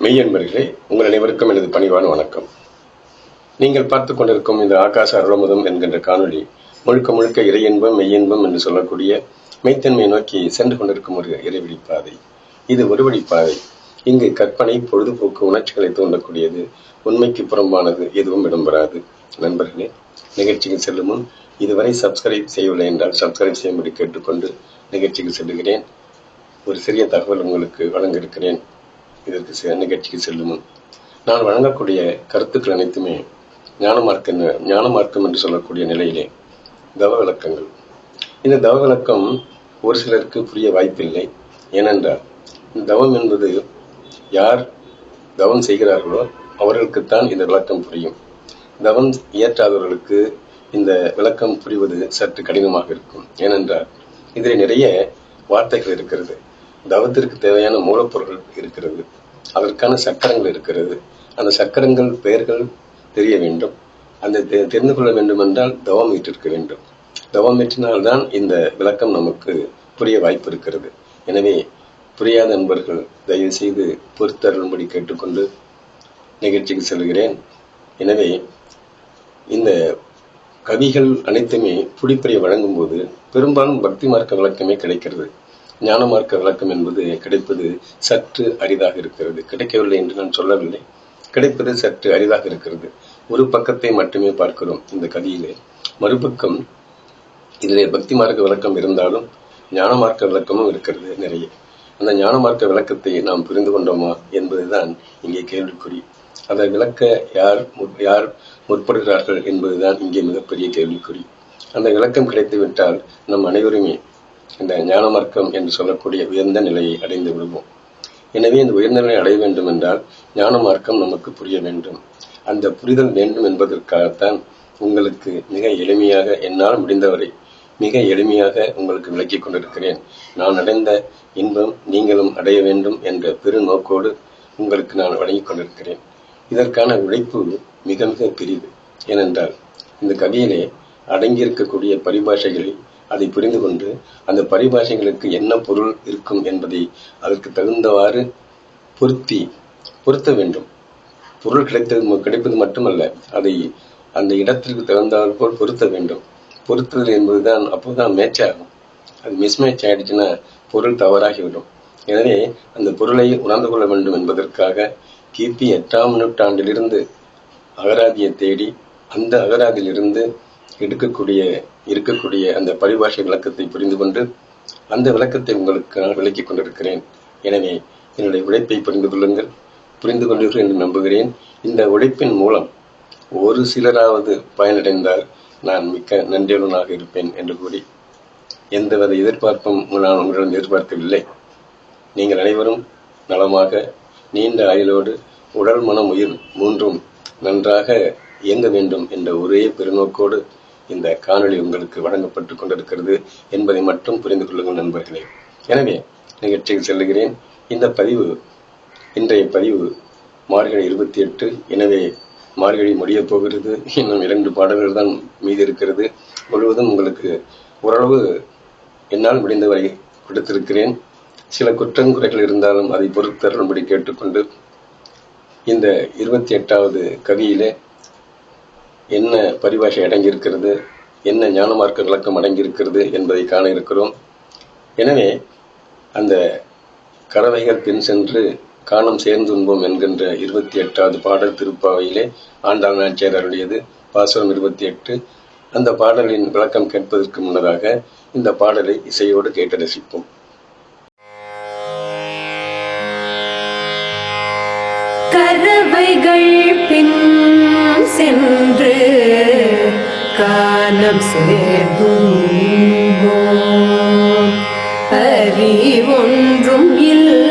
மெய்யன்பர்களே உங்கள் அனைவருக்கும் எனது பணிவான வணக்கம். நீங்கள் பார்த்து கொண்டிருக்கும் இந்த ஆகாச அருளமுதம் என்கின்ற காணொளி முழுக்க முழுக்க இறையின்பம் மெய்யின்பம் என்று சொல்லக்கூடிய மெய்த்தன்மையை நோக்கி சென்று கொண்டிருக்கும் ஒரு இறைவழி பாதை. இது ஒருவழி பாதை. இங்கு கற்பனை பொழுதுபோக்கு உணர்ச்சிகளை தூண்டக்கூடியது உண்மைக்கு புறம்பானது எதுவும் இடம்பெறாது நண்பர்களே நிகழ்ச்சிக்கு செல்லும் முன் இதுவரை சப்ஸ்கிரைப் செய்யவில்லை என்றால் சப்ஸ்கிரைப் செய்யும்படி கேட்டுக்கொண்டு நிகழ்ச்சிக்கு செல்லுகிறேன் ஒரு சிறிய தகவல் உங்களுக்கு வழங்க இருக்கிறேன். இதற்கு செ- நிகழ்ச்சிக்கு செல்லும். நான் வழங்கக்கூடிய கருத்துக்கள் அனைத்துமே ஞான மார்க்கம் ஞான மார்க்கம் என்று சொல்லக்கூடிய நிலையிலே தவ விளக்கங்கள் இந்த தவ விளக்கம் ஒரு சிலருக்கு புரிய வாய்ப்பில்லை. ஏனென்றால் தவம் என்பது யார் தவம் செய்கிறார்களோ அவர்களுக்குத்தான் இந்த விளக்கம் புரியும். தவம் இயற்றாதவர்களுக்கு இந்த விளக்கம் புரிவது சற்று கடினமாக இருக்கும். ஏனென்றால் இதில் நிறைய வார்த்தைகள் இருக்கிறது. தவத்திற்கு தேவையான மூலப்பொருள் இருக்கிறது. அதற்கான சக்கரங்கள் இருக்கிறது. அந்த சக்கரங்கள் பெயர்கள் தெரிய வேண்டும். அந்த தெ- தெரிந்து கொள்ள வேண்டும் என்றால் தவம் ஏற்றிருக்க வேண்டும். தவம் ஏற்றினால்தான் இந்த விளக்கம் நமக்கு புரிய வாய்ப்பு இருக்கிறது. எனவே புரியாத நண்பர்கள் தயவு செய்து பொறுத்தருள்படி கேட்டுக்கொண்டு நிகழ்ச்சிக்கு செல்கிறேன். எனவே இந்த கவிகள் அனைத்துமே புடிப்பறை வழங்கும் போது பெரும்பாலும் பக்தி மார்க்க விளக்கமே கிடைக்கிறது. ஞான மார்க்க விளக்கம் என்பது கிடைப்பது சற்று அரிதாக இருக்கிறது. கிடைக்கவில்லை என்று நான் சொல்லவில்லை. கிடைப்பது சற்று அரிதாக இருக்கிறது. ஒரு பக்கத்தை மட்டுமே பார்க்கிறோம் இந்த கதையிலே. மறுபக்கம் இதிலே பக்தி மார்க்க விளக்கம் இருந்தாலும் ஞான மார்க்க விளக்கமும் இருக்கிறது நிறைய. அந்த ஞான மார்க்க விளக்கத்தை நாம் புரிந்து கொண்டோமா என்பதுதான் இங்கே கேள்விக்குறி. அதை விளக்க யார் யார் முற்படுகிறார்கள் என்பதுதான் இங்கே மிகப்பெரிய கேள்விக்குறி. அந்த விளக்கம் கிடைத்துவிட்டால் நம் அனைவருமே இந்த ஞான மார்க்கம் என்று சொல்லக்கூடிய உயர்ந்த நிலையை அடைந்து விடுவோம். எனவே இந்த உயர்ந்த நிலையை அடைய வேண்டும் என்றால் ஞான மார்க்கம் நமக்கு புரிய வேண்டும். அந்த புரிதல் வேண்டும் என்பதற்காகத்தான் உங்களுக்கு மிக எளிமையாக என்னால் முடிந்தவரை மிக எளிமையாக உங்களுக்கு விளக்கிக் கொண்டிருக்கிறேன். நான் அடைந்த இன்பம் நீங்களும் அடைய வேண்டும் என்ற பெரு நோக்கோடு உங்களுக்கு நான் வழங்கிக் கொண்டிருக்கிறேன். இதற்கான உழைப்பு மிக மிக பெரிது ஏனென்றால் இந்த கவியிலே அடங்கியிருக்கக்கூடிய பரிபாஷைகளில் அதை புரிந்து கொண்டு அந்த பரிபாஷைகளுக்கு என்ன பொருள் இருக்கும் என்பதை அதற்கு தகுந்தவாறு பொருத்தி பொருத்த வேண்டும். பொருள் கிடைத்தது கிடைப்பது மட்டுமல்ல அதை அந்த இடத்திற்கு தகுந்தாற் போல் பொருத்த வேண்டும். பொருத்துதல் என்பதுதான் அப்போதான் மேட்ச் ஆகும். அது மிஸ்மேட்ச் ஆயிடுச்சுன்னா பொருள் தவறாகிவிடும். எனவே அந்த பொருளை உணர்ந்து கொள்ள வேண்டும் என்பதற்காக கிபி எட்டாம் நூற்றாண்டிலிருந்து அகராதியை தேடி அந்த அகராதியிலிருந்து எடுக்கக்கூடிய இருக்கக்கூடிய அந்த பரிபாஷை விளக்கத்தை புரிந்து கொண்டு அந்த விளக்கத்தை உங்களுக்கு நான் விளக்கிக் கொண்டிருக்கிறேன். எனவே என்னுடைய உழைப்பை புரிந்து கொள்ளுங்கள் புரிந்து கொண்டீர்கள் என்று நம்புகிறேன். இந்த உழைப்பின் மூலம் ஒரு சிலராவது பயனடைந்தால் நான் மிக்க நன்றியுடனாக இருப்பேன் என்று கூறி எந்தவித எதிர்பார்ப்பும் நான் உங்களிடம் எதிர்பார்க்கவில்லை. நீங்கள் அனைவரும் நலமாக நீண்ட ஆயுளோடு உடல் மனம் உயிர் மூன்றும் நன்றாக இயங்க வேண்டும் என்ற ஒரே பெருநோக்கோடு இந்த காணொளி உங்களுக்கு வழங்கப்பட்டுக் கொண்டிருக்கிறது என்பதை மட்டும் புரிந்து கொள்ளுங்கள் நண்பர்களே. எனவே நிகழ்ச்சிக்கு செல்லுகிறேன். இந்த பதிவு இன்றைய பதிவு மார்கழி இருபத்தி எட்டு. எனவே மார்கழி முடியப் போகிறது. இன்னும் இரண்டு பாடல்கள் தான் மீதி இருக்கிறது. முழுவதும் உங்களுக்கு ஓரளவு என்னால் முடிந்தவரை கொடுத்திருக்கிறேன். சில குற்றங்குறைகள் இருந்தாலும் அதை பொறுத்தருளும்படி கேட்டுக்கொண்டு இந்த இருபத்தி எட்டாவது கவியிலே என்ன பரிபாஷை அடங்கியிருக்கிறது? என்ன ஞான மார்க்க விளக்கம் அடங்கியிருக்கிறது என்பதை காண இருக்கிறோம். எனவே அந்த கறவைகள் பின் சென்று காணம் சேர்ந்துன்போம் என்கின்ற இருபத்தி எட்டாவது பாடல் திருப்பாவையிலே ஆண்டாள் நாச்சியார் அருளியது. பாசுரம் இருபத்தி எட்டு. அந்த பாடலின் விளக்கம் கேட்பதற்கு முன்னதாக இந்த பாடலை இசையோடு கேட்டு ரசிப்போம் பறவைகள் பின் சென்று காலம் சேர்ந்தும் அறிவொன்றும் இல்லை.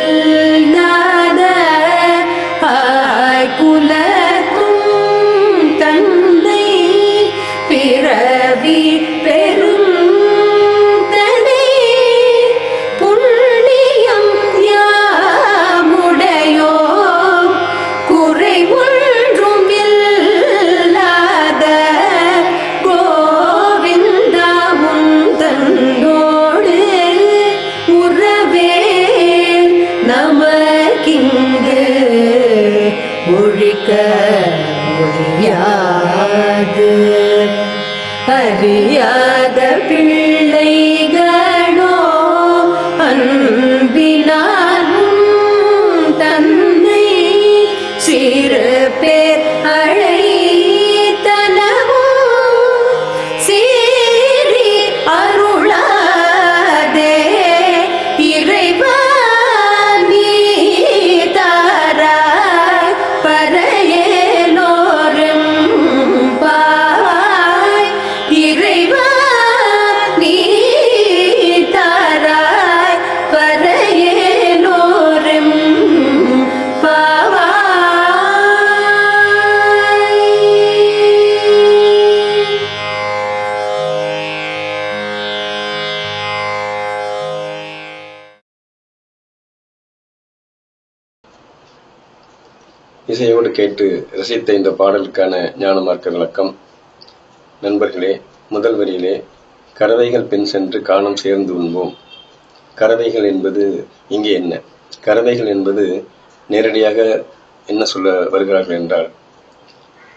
இசையோடு கேட்டு ரசித்த இந்த பாடலுக்கான ஞான மார்க்க விளக்கம். நண்பர்களே முதல் வரியிலே கறவைகள் பின் சென்று காணம் சேர்ந்து உண்போம். கறவைகள் என்பது இங்கே என்ன? கறவைகள் என்பது நேரடியாக என்ன சொல்ல வருகிறார்கள் என்றால்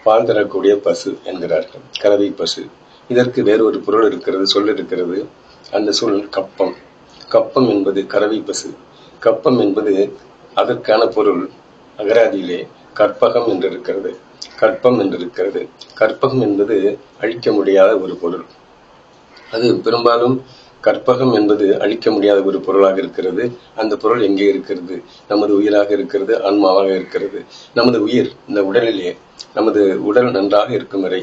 பால் தரக்கூடிய பசு என்கிறார்கள். கறவை பசு. இதற்கு வேறொரு பொருள் இருக்கிறது சொல் இருக்கிறது. அந்த சொல் கப்பம். கப்பம் என்பது கறவை பசு. கப்பம் என்பது அதற்கான பொருள் அகராதியிலே கற்பகம் என்று இருக்கிறது கற்பம் என்று இருக்கிறது கற்பகம் என்பது அழிக்க முடியாத ஒரு பொருள். அது பெரும்பாலும் கற்பகம் என்பது அழிக்க முடியாத ஒரு பொருளாக இருக்கிறது. அந்த பொருள் எங்கே இருக்கிறது? நமது உயிராக இருக்கிறது ஆன்மாவாக இருக்கிறது. நமது உயிர் இந்த உடலிலே நமது உடல் நன்றாக இருக்கும் வரை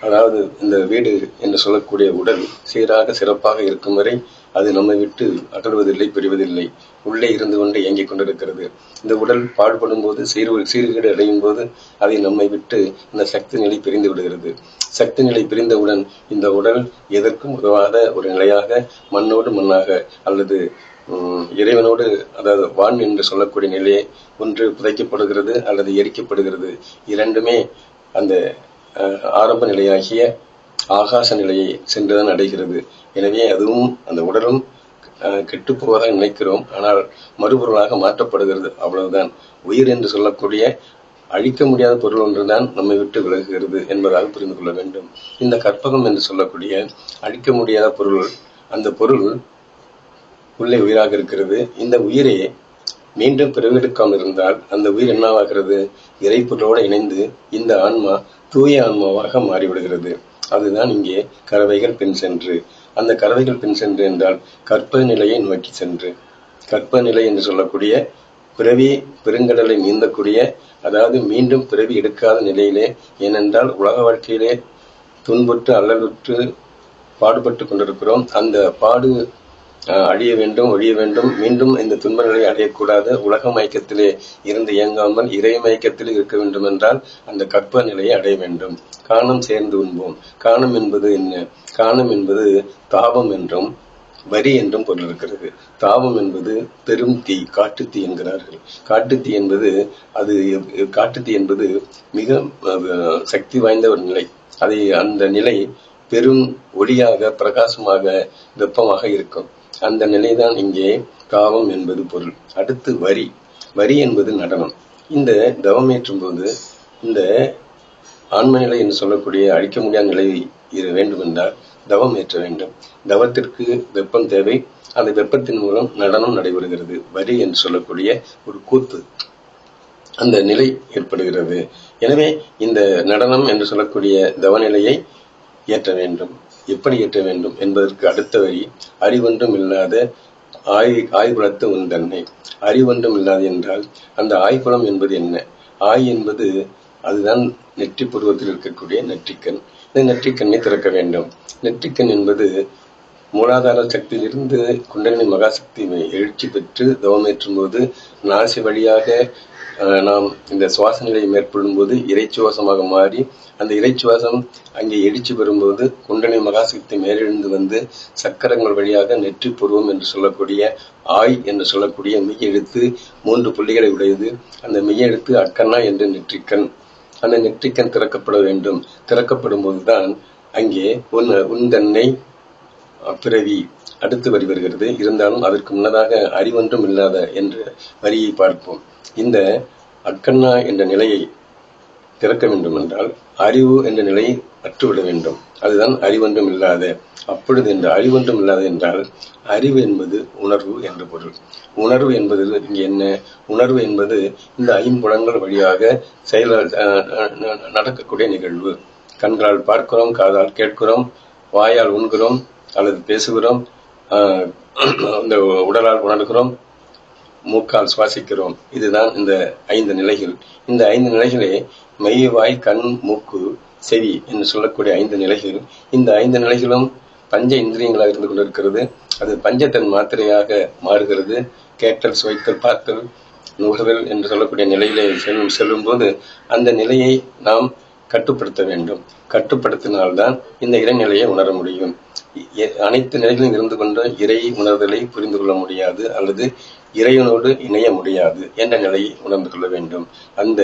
அதாவது இந்த வீடு என்று சொல்லக்கூடிய உடல் சீராக சிறப்பாக இருக்கும் வரை அது நம்மை விட்டு அகழ்வதில்லை பிரிவதில்லை. உள்ளே இருந்து கொண்டு இயங்கிக் கொண்டிருக்கிறது. இந்த உடல் பாடுபடும் போது சீர் சீர்கேடு அடையும் போது அதை நம்மை விட்டு இந்த சக்தி நிலை பிரிந்து விடுகிறது. சக்தி நிலை பிரிந்தவுடன் இந்த உடல் எதற்கும் உதவாத ஒரு நிலையாக மண்ணோடு மண்ணாக அல்லது உம், இறைவனோடு அதாவது வான் என்று சொல்லக்கூடிய நிலையை ஒன்று புதைக்கப்படுகிறது அல்லது எரிக்கப்படுகிறது. இரண்டுமே அந்த ஆரம்ப நிலையாகிய ஆகாச நிலையை சென்றுதான் அடைகிறது. எனவே அதுவும் அந்த உடலும் கெட்டு போவதாக நினைக்கிறோம். ஆனால் மறுபொருளாக மாற்றப்படுகிறது. அவ்வளவுதான். உயிர் என்று சொல்லக்கூடிய அழிக்க முடியாத பொருள் ஒன்றுதான் நம்மை விட்டு விலகுகிறது என்பதாக புரிந்து கொள்ள வேண்டும். இந்த கற்பகம் என்று சொல்லக்கூடிய அழிக்க முடியாத பொருள் அந்த பொருள் உள்ளே உயிராக இருக்கிறது. இந்த உயிரை மீண்டும் பிறவெடுக்காமல் இருந்தால் அந்த உயிர் என்னவாகிறது? இறைப்பொருளோடு இணைந்து இந்த ஆன்மா தூய ஆன்மாவாக மாறிவிடுகிறது. அதுதான் இங்கே கறவைகள் பின் சென்று. அந்த கறவைகள் பின் சென்று என்றால் கற்ப நிலையை நோக்கி சென்று. கற்ப நிலை என்று சொல்லக்கூடிய பிறவி பெருங்கடலை நீந்தக்கூடிய அதாவது மீண்டும் பிறவி எடுக்காத நிலையிலே ஏனென்றால் உலக வாழ்க்கையிலே துன்புற்று அல்லலுற்று பாடுபட்டு கொண்டிருக்கிறோம். அந்த பாடு அழிய வேண்டும் ஒழிய வேண்டும். மீண்டும் இந்த துன்பங்களை அடையக்கூடாது. உலக மயக்கத்திலே இருந்து இயங்காமல் இறை மயக்கத்தில் இருக்க வேண்டும் என்றால் அந்த கற்ப நிலையை அடைய வேண்டும். காணம் சேர்ந்து உண்போம். காணம் என்பது என்ன? காணம் என்பது தாபம் என்றும் வரி என்றும் பொருள் இருக்கிறது தாபம் என்பது பெரும் தீ காட்டுத்தீ என்கிறார்கள். காட்டுத்தீ என்பது அது காட்டுத்தீ என்பது மிக அஹ், சக்தி வாய்ந்த ஒரு நிலை. அதை அந்த நிலை பெரும் ஒளியாக பிரகாசமாக வெப்பமாக இருக்கும். அந்த நிலைதான் இங்கே காவம் என்பது பொருள். அடுத்து வரி. வரி என்பது நடனம். இந்த தவம் ஏற்றும் போது இந்த ஆன்ம நிலை என்று சொல்லக்கூடிய அழிக்க முடியாத நிலை இரு வேண்டும் என்றால் தவம் ஏற்ற வேண்டும். தவத்திற்கு வெப்பம் தேவை. அந்த வெப்பத்தின் மூலம் நடனம் நடைபெறுகிறது. வரி என்று சொல்லக்கூடிய ஒரு கூத்து. அந்த நிலை ஏற்படுகிறது. எனவே இந்த நடனம் என்று சொல்லக்கூடிய தவநிலையை ஏற்ற வேண்டும். எப்படி ஏற்ற வேண்டும் என்பதற்கு அடுத்த வரி அறிவொன்றும் இல்லாத ஆய் ஆய்குலத்து உன் தன்னை. அறிவொன்றும் இல்லாது என்றால் அந்த ஆய்குலம் என்பது என்ன? ஆய் என்பது அதுதான் நெற்றி பருவத்தில் இருக்கக்கூடிய நெற்றிக்கண். இந்த நெற்றிக்கண்ணை திறக்க வேண்டும். நெற்றிக்கண் என்பது மூலாதார சக்தியிலிருந்து குண்டலினி மகாசக்தி எழுச்சி பெற்று தவமேற்றும் போது நாசி வழியாக நாம் இந்த சுவாச நிலையை மேற்கொள்ளும் போது இறைச்சுவாசமாக மாறி அந்த இறைச்சுவாசம் அங்கே எடிச்சு பெறும்போது குண்டனை மகாசக்தி மேலெழுந்து வந்து சக்கரங்கள் வழியாக நெற்றி பூர்வம் என்று சொல்லக்கூடிய ஆய் என்று சொல்லக்கூடிய மெய் எழுத்து மூன்று புள்ளிகளை உடையது. அந்த மெய் எழுத்து அக்கண்ணா என்று நெற்றிக்கண். அந்த நெற்றிக்கண் திறக்கப்பட வேண்டும். திறக்கப்படும் போதுதான் அங்கே உன் உன்தன்னை பிறவி அடுத்து வரி வருகிறது. இருந்தாலும் அதற்கு முன்னதாக அறிவொன்றும் இல்லாத என்ற வரியை பார்ப்போம். இந்த அக்கண்ணா என்ற நிலையை திறக்க வேண்டும் என்றால் அறிவு என்ற நிலையை அற்றுவிட வேண்டும். அதுதான் அறிவொன்றும் இல்லாத. அப்பொழுது இந்த அறிவொன்றும் இல்லாத என்றால் அறிவு என்பது உணர்வு என்று பொருள். உணர்வு என்பது இங்கே என்ன? உணர்வு என்பது இந்த ஐம்புலங்கள் வழியாக செயல அஹ், நடக்கக்கூடிய நிகழ்வு. கண்களால் பார்க்கிறோம் காதால் கேட்கிறோம் வாயால் உண்கிறோம் அல்லது பேசுகிறோம் இந்த உடலால் உணர்கிறோம் மூக்கால் சுவாசிக்கிறோம். இதுதான் இந்த ஐந்து நிலைகள். இந்த ஐந்து நிலைகளே மெய் வாய் கண் மூக்கு செவி என்று சொல்லக்கூடிய ஐந்து நிலைகள். இந்த ஐந்து நிலைகளும் பஞ்ச இந்திரியங்களாக இருந்து கொண்டிருக்கிறது. அது பஞ்சத்தன் மாத்திரையாக மாறுகிறது. கேட்டல் சுவைத்தல் பார்த்தல் நுகர்தல் என்று சொல்லக்கூடிய நிலையிலே செல்லும் செல்லும் போது அந்த நிலையை நாம் கட்டுப்படுத்த வேண்டும். கட்டுப்படுத்தினால்தான் இந்த இறைநிலையை உணர முடியும். அனைத்து நிலைகளிலும் இருந்து கொண்டு இறை உணர்தலை புரிந்து கொள்ள முடியாது. அல்லது இறைவனோடு இணைய முடியாது என்ற நிலையை உணர்ந்து கொள்ள வேண்டும். அந்த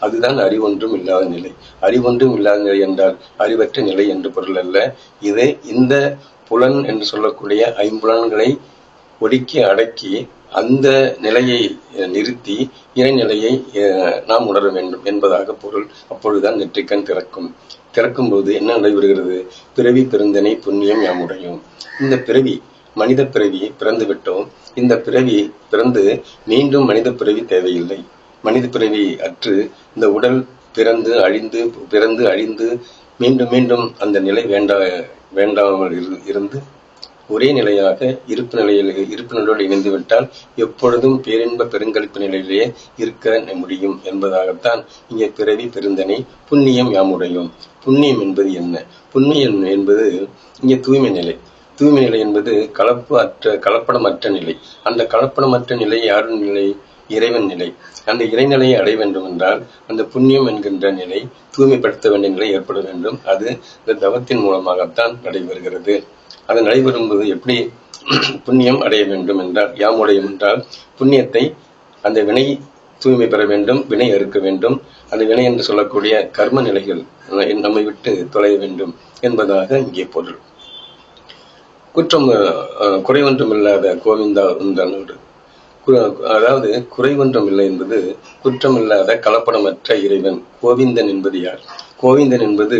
அதுதான் அறிவொன்றும் இல்லாத நிலை. அறிவொன்றும் இல்லாத நிலை என்றால் அறிவற்ற நிலை என்று பொருள் அல்ல. இது இந்த புலன் என்று சொல்லக்கூடிய ஐம்புலன்களை ஒடுக்கி அடக்கி அந்த நிலையை அஹ், நிறுத்தி இறைநிலையை அஹ், நாம் உணர வேண்டும் என்பதாக பொருள். அப்பொழுதுதான் நெற்றிக்கண் திறக்கும். திறக்கும் போது என்ன நடைபெறுகிறது பிறவி பெருந்தனை புண்ணியம் யாமுடையும். இந்த பிறவி மனித பிறவி பிறந்து விட்டோம் இந்த பிறவி பிறந்து மீண்டும் மனித பிறவி தேவையில்லை. மனித பிறவி அற்று இந்த உடல் பிறந்து அழிந்து பிறந்து அழிந்து மீண்டும் மீண்டும் அந்த நிலை வேண்டா வேண்டாமல் இருந்து ஒரே நிலையாக இருப்பு நிலையில் இருப்பு நிலையோடு இணைந்து விட்டால் எப்பொழுதும் பேரின்ப பெருங்கழிப்பு நிலையிலேயே இருக்க முடியும் என்பதாகத்தான் இங்கே பிறவி பெருந்தனை புண்ணியம் யாமுடையும். புண்ணியம் என்பது என்ன? புண்ணியம் என்பது இங்கே தூய்மை நிலை. தூய்மை நிலை என்பது கலப்பு அற்ற கலப்படமற்ற நிலை. அந்த கலப்படமற்ற நிலை யாரும் நிலை? இறைவன் நிலை. அந்த இறைநிலையை அடைய வேண்டும் என்றால் அந்த புண்ணியம் என்கின்ற நிலை தூய்மைப்படுத்த வேண்டிய நிலை ஏற்பட வேண்டும். அது இந்த தவத்தின் மூலமாகத்தான் நடைபெறுகிறது. அது நடைபெறும்போது எப்படி புண்ணியம் அடைய வேண்டும் என்றால் யாம் உடையும் என்றால் புண்ணியத்தை அந்த வினை தூய்மை பெற வேண்டும் வினை அறுக்க வேண்டும். அந்த வினை என்று சொல்லக்கூடிய கர்ம நிலைகள் நம்மை விட்டு தொலைய வேண்டும் என்பதாக இங்கே பொருள். குற்றம் குறைவன்றம் இல்லாத கோவிந்தா உந்தனோடு அதாவது குறைவன்றம் இல்லை என்பது குற்றமில்லாத கலப்படமற்ற இறைவன். கோவிந்தன் என்பது யார்? கோவிந்தன் என்பது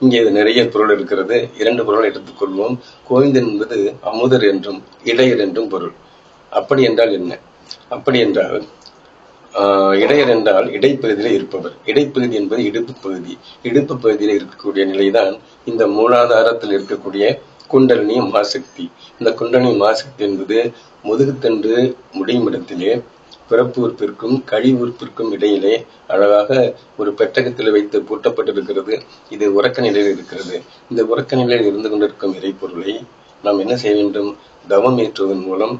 இங்கே நிறைய பொருள் இருக்கிறது. இரண்டு பொருளை எடுத்துக்கொள்வோம் கோவிந்தன் என்பது அமுதர் என்றும் இடையர் என்றும் பொருள். அப்படி என்றால் என்ன? அப்படி என்றால் ஆஹ், இடையர் என்றால் இடைப்பகுதியில் இருப்பவர். இடைப்பகுதி என்பது இடுப்பு பகுதி. இடுப்பு பகுதியில் இருக்கக்கூடிய நிலைதான் இந்த மூலாதாரத்தில் இருக்கக்கூடிய குண்டலினி மாசக்தி இந்த குண்டலினி மாசக்தி என்பது முதுகுத்தன்று முடியும் இடத்திலே பிறப்பு உறுப்பிற்கும் கழி உறுப்பிற்கும் இடையிலே அழகாக ஒரு பெட்டகத்தில் வைத்து பூட்டப்பட்டிருக்கிறது. இது உறக்க நிலையில் இருக்கிறது. இந்த உறக்க நிலையில் இருந்து கொண்டிருக்கும் இறைப்பொருளை நாம் என்ன செய்ய வேண்டும்? தவம் ஏற்றுவதன் மூலம்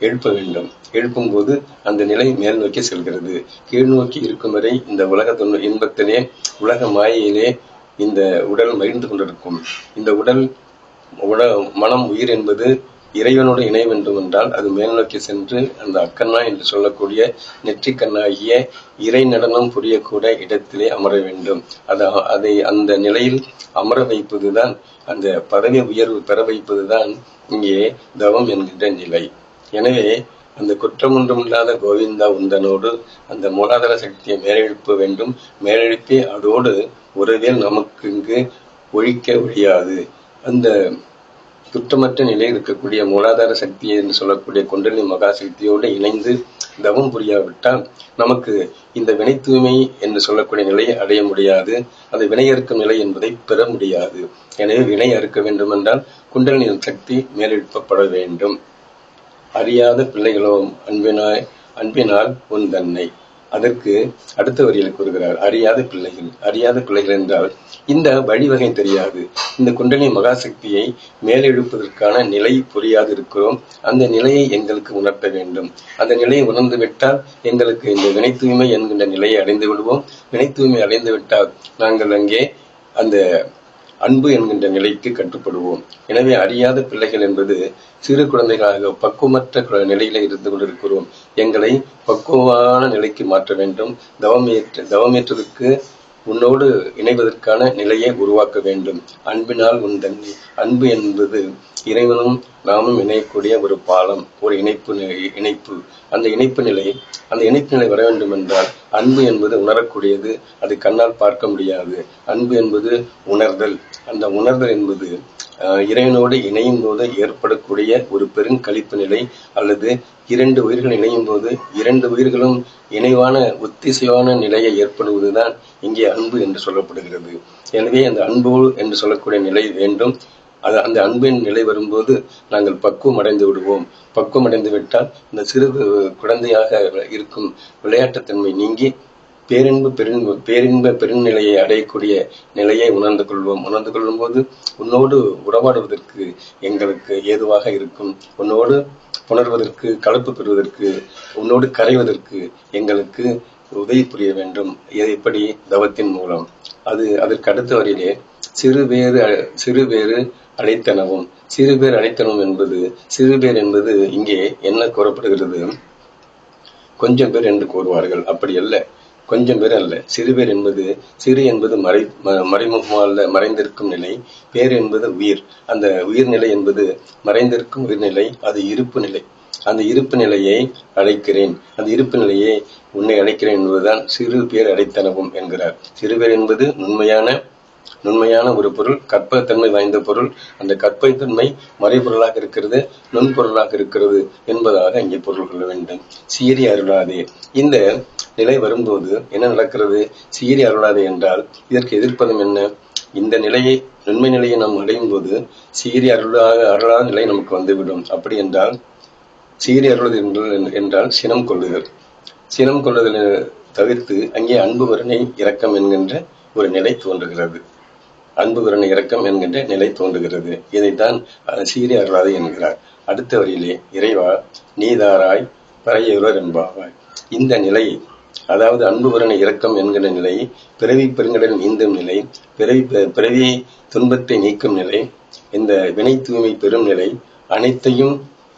எழுப்ப வேண்டும். எழுப்பும் போது அந்த நிலை மேல் நோக்கி செல்கிறது. கீழ் நோக்கி இருக்கும் வரை இந்த உலக இன்பத்திலே உலக மாயையிலே இந்த உடல் மகிழ்ந்து கொண்டிருக்கும். இந்த உடல் உட மனம் உயிர் என்பது இறைவனோடு இணை வேண்டும் என்றால் அது மேல் நோக்கி சென்று அந்த அக்கண்ணா என்று சொல்லக்கூடிய நெற்றிக்கண்ணாகிய இறை நடனம் புரியக்கூட இடத்திலே அமர வேண்டும். அது அதை அந்த நிலையில் அமர வைப்பதுதான் அந்த பதவி உயர்வு பெற வைப்பதுதான் இங்கே தவம் என்கின்ற நிலை. எனவே அந்த குற்றமொன்றும் இல்லாத கோவிந்தா உந்தனோடு அந்த மூலாதார சக்தியை மேலெழுப்ப வேண்டும். மேலெழுப்பி அதோடு உறவில் நமக்கு இங்கு ஒழிக்க ஒழியாது. அந்த குற்றமற்ற நிலையில் இருக்கக்கூடிய மூலாதார சக்தி என்று சொல்லக்கூடிய குண்டலினி மகா சக்தியோடு இணைந்து தவம் புரியாவிட்டால் நமக்கு இந்த வினை தூய்மை என்று சொல்லக்கூடிய நிலையை அடைய முடியாது. அது வினை அறுக்கும் நிலை என்பதை பெற முடியாது. எனவே வினை அறுக்க வேண்டும் என்றால் குண்டலினி சக்தி மேலெழுப்பப்பட வேண்டும். அறியாத பிள்ளைகளோ அன்பினாய் அன்பினால் உன் தன்னை அதற்கு அடுத்த வரியில் கூறுகிறார் அறியாத பிள்ளைகள் அறியாத பிள்ளைகள் என்றால் இந்த வழிவகை தெரியாது. இந்த குண்டலி மகாசக்தியை மேலெழுப்பதற்கான நிலை புரியாது இருக்கிறோம் அந்த நிலையை எங்களுக்கு உணர்த்த வேண்டும். அந்த நிலையை உணர்ந்து விட்டால் எங்களுக்கு இந்த வினை தூய்மை என்கின்ற நிலையை அடைந்து விடுவோம். வினை தூய்மை அடைந்து விட்டால் நாங்கள் அங்கே அந்த அன்பு என்கின்ற நிலைக்கு கட்டுப்படுவோம். எனவே அறியாத பிள்ளைகள் என்பது சிறு குழந்தைகளாக பக்குவமற்ற கு- நிலையில இருந்து கொண்டிருக்கிறோம். எங்களை பக்குவமான நிலைக்கு மாற்ற வேண்டும். தவமேற்ற தவமேற்றதற்கு உன்னோடு இணைவதற்கான நிலையை உருவாக்க வேண்டும். அன்பினால் உன் தன்னை அன்பு என்பது இறைவனும் நாமும் இணையக்கூடிய ஒரு பாலம் ஒரு இணைப்பு நிலை- இணைப்பு. அந்த இணைப்பு நிலை அந்த இணைப்பு நிலை வர வேண்டும் என்றால் அன்பு என்பது உணரக்கூடியது. அது கண்ணால் பார்க்க முடியாது. அன்பு என்பது உணர்தல். அந்த உணர்தல் என்பது இறைவனோடு இணையும் போது ஏற்படக்கூடிய ஒரு பெருங்கழிப்பு நிலை அல்லது இரண்டு உயிர்கள் இணையும் போது இரண்டு உயிர்களும் இணைவான ஒத்திசைவான நிலையை ஏற்படுவதுதான் இங்கே அன்பு என்று சொல்லப்படுகிறது. எனவே அந்த அன்பு என்று சொல்லக்கூடிய நிலை வேண்டும். அது அந்த அன்பின் நிலை வரும்போது நாங்கள் பக்குவம் அடைந்து விடுவோம். பக்குவம் அடைந்து விட்டால் இந்த சிறு குழந்தையாக இருக்கும் விளையாட்டுத்தன்மை நீங்கி பேரின்பு பெருன்பு பேரின்ப பெருநிலையை அடையக்கூடிய நிலையை உணர்ந்து கொள்வோம். உணர்ந்து கொள்ளும்போது உன்னோடு உறவாடுவதற்கு எங்களுக்கு ஏதுவாக இருக்கும். உன்னோடு புணர்வதற்கு கலப்பு பெறுவதற்கு உன்னோடு கரைவதற்கு எங்களுக்கு உதவி புரிய வேண்டும். இது எப்படி? தவத்தின் மூலம். அது அதற்கு அடுத்த வரையிலே சிறு வேறு சிறு வேறு அடைத்தனவும் சிறு பேர் அடைத்தனம் என்பது சிறு பேர் என்பது இங்கே என்ன கூறப்படுகிறது? கொஞ்சம் பேர் என்று கூறுவார்கள். அப்படி அல்ல. கொஞ்சம் பேர் அல்ல. சிறு பேர் என்பது சிறு என்பது மறை மறைமுகமாக மறைந்திருக்கும் நிலை. பேர் என்பது உயிர். அந்த உயிர்நிலை என்பது மறைந்திருக்கும் உயிர்நிலை அது இருப்பு நிலை. அந்த இருப்பு நிலையை அழைக்கிறேன். அந்த இருப்பு நிலையை உன்னை அழைக்கிறேன் என்பதுதான் சிறு பேர் அடைத்தனவும் என்கிறார். சிறுபேர் என்பது உண்மையான நுண்மையான ஒரு பொருள் கற்பத்தன்மை வாய்ந்த பொருள். அந்த கற்பத்தன்மை மறைபொருளாக இருக்கிறது நுண்பொருளாக இருக்கிறது என்பதாக இங்கே பொருள் கொள்ள வேண்டும். சீரி அருளாதே. இந்த நிலை வரும்போது என்ன நடக்கிறது? சீரி அருளாதே என்றால் இதற்கு எதிர்ப்பதம் என்ன? இந்த நிலையை நுண்மை நிலையை நாம் அடையும் போது சீரி அருளாக அருளாத நிலை நமக்கு வந்துவிடும். அப்படி என்றால் சீரி அருள்வது என்றால் சினம் கொள்ளுதல். சினம் கொள்ளுதல் தவிர்த்து அங்கே அன்பு வருணை இரக்கம் என்கின்ற ஒரு நிலை தோன்றுகிறது. அன்பு கருணை இரக்கம் என்கின்ற நிலை தோன்றுகிறது. இதைத்தான் சீரிய அருளாது என்கிறார் அடுத்த வரியிலே இறைவா நீதாராய் பறையுவர் என்பாவாய். இந்த நிலை அதாவது அன்பு கருணை இரக்கம் என்கிற நிலை பிறவி பெருங்கடல் நீந்தும் நிலை பிறவி பிறவி துன்பத்தை நீக்கும் நிலை இந்த வினை தூய்மை பெறும் நிலை அனைத்தையும்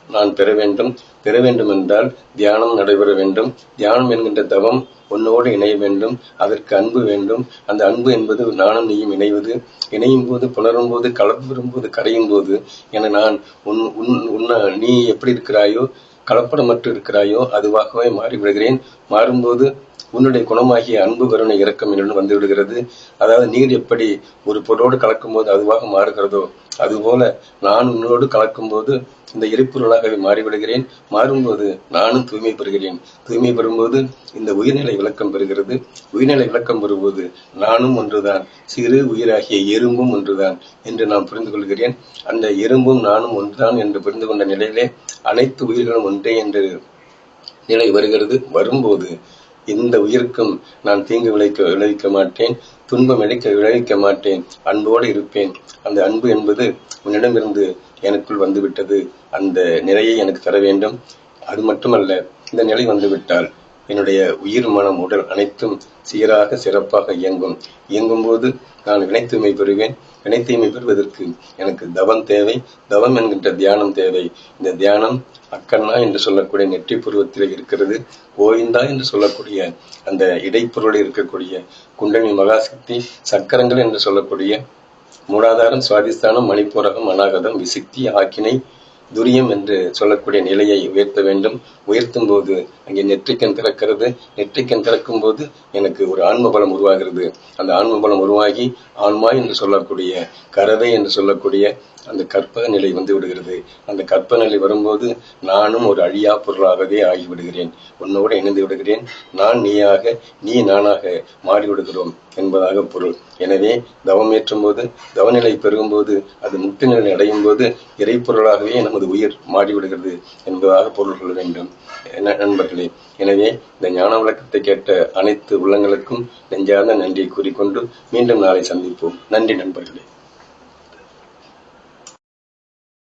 நான் பெற வேண்டும். பெற வேண்டும் என்றால் தியானம் நடைபெற வேண்டும். தியானம் என்கின்ற தவம் உன்னோடு இணைய வேண்டும். அதற்கு அன்பு வேண்டும். அந்த அன்பு என்பது நானும் நீயும் இணைவது. இணையும் போது புணரும் போது கலப்பு வரும்போது கரையும் போது என நான் உன் உன் உன்ன நீ எப்படி இருக்கிறாயோ கலப்படமற்று இருக்கிறாயோ அதுவாகவே மாறி விடுகிறேன் மாறும்போது உன்னுடைய குணமாகிய அன்பு கருணை இரக்கம் என்னுடன் வந்து விடுகிறது. அதாவது நீர் எப்படி ஒரு பொருளோடு கலக்கும்போது அதுவாக மாறுகிறதோ அதுபோல நான் உன்னோடு கலக்கும்போது இந்த எரிபொருளாகவே மாறிவிடுகிறேன். மாறும்போது நானும் தூய்மை பெறுகிறேன். தூய்மை பெறும்போது இந்த உயிர்நிலை விளக்கம் பெறுகிறது. உயிர்நிலை விளக்கம் பெறும்போது நானும் ஒன்றுதான். சிறு உயிராகிய எறும்பும் ஒன்றுதான் என்று நான் புரிந்து கொள்கிறேன் அந்த எறும்பும் நானும் ஒன்றுதான் என்று புரிந்து கொண்ட நிலையிலே அனைத்து உயிர்களும் ஒன்றே என்று நிலை வருகிறது. வரும்போது இந்த உயிருக்கும் நான் தீங்கு விளைக்க விளைவிக்க மாட்டேன் துன்பம் இழைக்க விளைவிக்க மாட்டேன். அன்போடு இருப்பேன். அந்த அன்பு என்பது உன்னிடமிருந்து எனக்குள் வந்துவிட்டது. அந்த நிலையை எனக்கு தர வேண்டும். அது மட்டுமல்ல இந்த நிலை வந்துவிட்டால் என்னுடைய உயிர் மனம் உடல் அனைத்தும் சீராக சிறப்பாக இயங்கும். இயங்கும் போது நான் வினைத்தூய்மை பெறுவேன். வினைத்தூய்மை பெறுவதற்கு எனக்கு தவம் தேவை. தவம் என்கின்ற தியானம் தேவை. இந்த தியானம் அக்கண்ணா என்று சொல்லக்கூடிய நெற்றி புருவத்தில் இருக்கிறது. கோவிந்தா என்று சொல்லக்கூடிய அந்த இடைப்பொருளில் இருக்கக்கூடிய குண்டனி மகாசக்தி சக்கரங்கள் என்று சொல்லக்கூடிய மூலாதாரம் சுவாதிஸ்தானம் மணிப்பூரகம் அநாகதம் விசிக்தி ஆக்கினை துரியம் என்று சொல்லக்கூடிய நிலையை உயர்த்த வேண்டும். உயர்த்தும் போது அங்கே நெற்றிக்கண் திறக்கிறது. நெற்றிக்கண் திறக்கும் போது எனக்கு ஒரு ஆன்ம பலம் உருவாகிறது. அந்த ஆன்ம பலம் உருவாகி ஆன்மா என்று சொல்லக்கூடிய கரவை என்று சொல்லக்கூடிய அந்த கற்பக நிலை வந்து விடுகிறது. அந்த கற்ப நிலை வரும்போது நானும் ஒரு அழியா பொருளாகவே ஆகிவிடுகிறேன். உன்னோடு இணைந்து விடுகிறேன். நான் நீயாக நீ நானாக மாறிவிடுகிறோம். என்பதாக பொருள். எனவே தவம் ஏற்றும் போது தவநிலை பெருகும்போது அது முக்தி நிலை அடையும் போது இறைப்பொருளாகவே நமது உயிர் மாறிவிடுகிறது என்பதாக பொருள் கொள்ள வேண்டும். நண்பர்களே எனவே இந்த ஞான விளக்கத்தை கேட்ட அனைத்து உள்ளங்களுக்கும் நெஞ்சார்ந்த நன்றியை கூறிக்கொண்டு மீண்டும் நாளை சந்திப்போம். நன்றி நண்பர்களே.